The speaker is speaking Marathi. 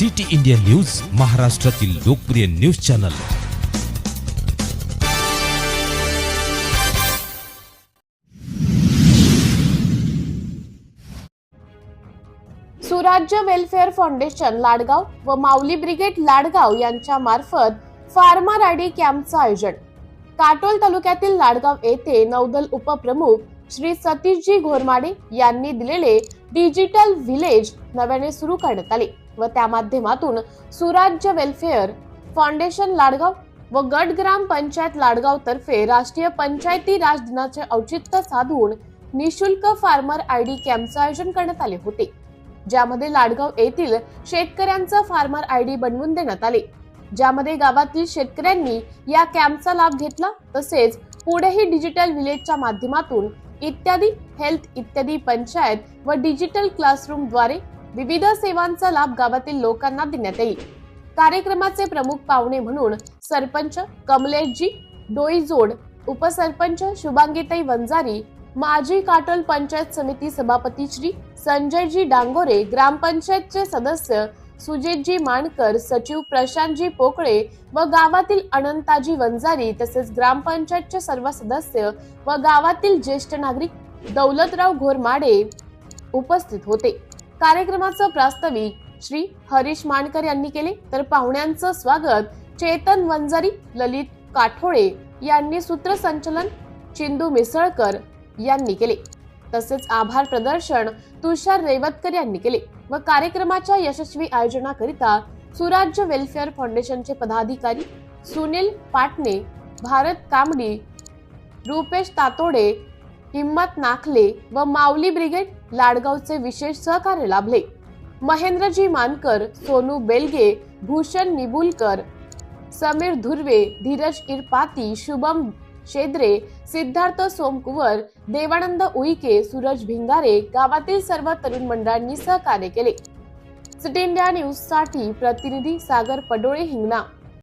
सिटी इंडिया न्यूज महाराष्ट्रातील लोकप्रिय news channel. Surajya welfare foundation Ladgaon व माऊली ब्रिगेड लाडगाव यांच्या मार्फत फार्मर राडी कॅम्पचं आयोजन. काटोल तालुक्यातील लाडगाव येथे नौदल उपप्रमुख श्री सतीशजी घोरमाडे यांनी दिलेले डिजिटल व्हिलेज नव्याने सुरू करण्यात आले व त्या माध्यमातून सुराज्य वेलफेअर फाउंडेशन लाडगाव व गट ग्राम पंचायत लाडगाव तर्फे राष्ट्रीय पंचायती राज दिनाचे औचित्य साधून निशुल्क फार्मर आय डी कॅम्पचं आयोजन करण्यात आले होते ज्यामध्ये लाडगाव येथील शेतकऱ्यांचं फार्मर आय डी बनवून देण्यात आले. ज्यामध्ये गावातील शेतकऱ्यांनी या कॅम्पचा लाभ घेतला तसेच पुढेही डिजिटल व्हिलेजच्या माध्यमातून इत्यादी हेल्थ इत्यादी पंचायत व डिजिटल क्लासरूमद्वारे विविध सेवांचा लाभ गावातील लोकांना देण्यात येईल. कार्यक्रमाचे प्रमुख पाहुणे म्हणून सरपंच कमलेशजी डोईजोड उपसरपंच शुभांगीताई वंजारी माजी काटोल पंचायत समिती सभापती श्री संजयजी डांगोरे ग्रामपंचायतचे सदस्य सुजितजी मानकर सचिव प्रशांतजी पोकळे व गावातील अनंताजी वंजारी तसेच ग्रामपंचायतचे सर्व सदस्य व गावातील ज्येष्ठ नागरिक दौलतराव घोरमाडे उपस्थित होते. कार्यक्रमाचं प्रास्ताविक श्री हरीश मानकर यांनी केले. तर पाहुण्यांचं स्वागत चेतन वंजारी ललित काठोळे यांनी सूत्रसंचलन चिंदू मिसळकर यांनी केले. तसेच आभार प्रदर्शन तुषार रेवतकर यांनी केले. व कार्यक्रमाच्या यशस्वी आयोजनाकरिता सुराज्य वेलफेअर फाउंडेशनचे पदाधिकारी सुनील पाटणे भारत कांबडी रुपेश तातोडे हिम्मत नाखले व माऊली ब्रिगेड लाडगावचे विशेष सहकार्य लाभले. महेंद्रजी मानकर सोनू बेलगे भूषण निबुलकर समीर धुर्वे धीरज इरपाती शुभम शेद्रे सिद्धार्थ सोमकुवर देवानंद उईके सूरज भिंगारे गावातील सर्व तरुण मंडळांनी सहकार्य केले. सिटी इंडिया न्यूजसाठी प्रतिनिधी सागर पडोळे हिंगणा.